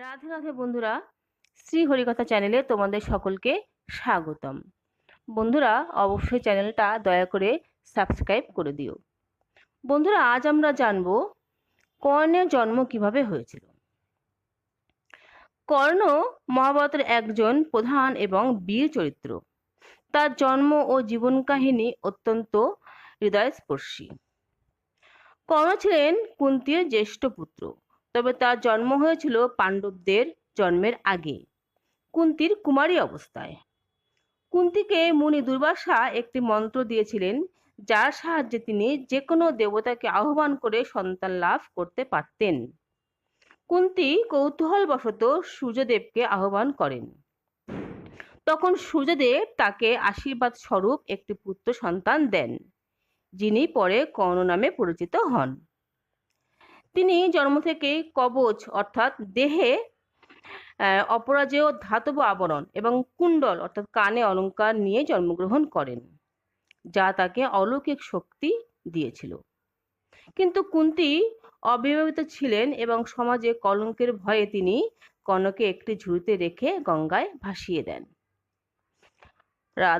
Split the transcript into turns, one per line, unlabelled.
রাধে রাধে বন্ধুরা, শ্রী হরিকথা চ্যানেলে তোমাদের সকলকে স্বাগতম। বন্ধুরা, অবশ্যই চ্যানেলটা দয়া করে সাবস্ক্রাইব করে দিও। বন্ধুরা, আজ আমরা জানব কর্ণের জন্ম কীভাবে হয়েছিল। কর্ণ মহাভারতের একজন প্রধান এবং বীর চরিত্র। তার জন্ম ও জীবন কাহিনী অত্যন্ত হৃদয়স্পর্শী। কর্ণ ছিলেন কুন্তির জ্যেষ্ঠ পুত্র। তবে তার জন্ম হয়েছিল পাণ্ডবদের জন্মের আগে। কুন্তির কুমারী অবস্থায়। কুন্তিকে মুনি দুর্বাসা একটি মন্ত্র দিয়েছিলেন, যার সাহায্যে তিনি যে কোনো দেবতাকে আহ্বান করে সন্তান লাভ করতে পারতেন। কুন্তি কৌতূহলবশত সূর্যদেবকে আহ্বান করেন। তখন সূর্যদেব তাকে আশীর্বাদ স্বরূপ একটি পুত্র সন্তান দেন, যিনি পরে কর্ণ নামে পরিচিত হন। তিনি জন্ম থেকেই কবচ, অর্থাৎ দেহে অপরাজেয় ধাতব আবরণ এবং কুণ্ডল, অর্থাৎ কানে অলঙ্কার নিয়ে জন্মগ্রহণ করেন, যা তাকে অলৌকিক শক্তি দিয়েছিল। কিন্তু কুন্তি অবিবাহিত ছিলেন এবং সমাজে কলঙ্কের ভয়ে তিনি কর্ণকে একটি ঝুড়িতে রেখে গঙ্গায় ভাসিয়ে দেন। রাধে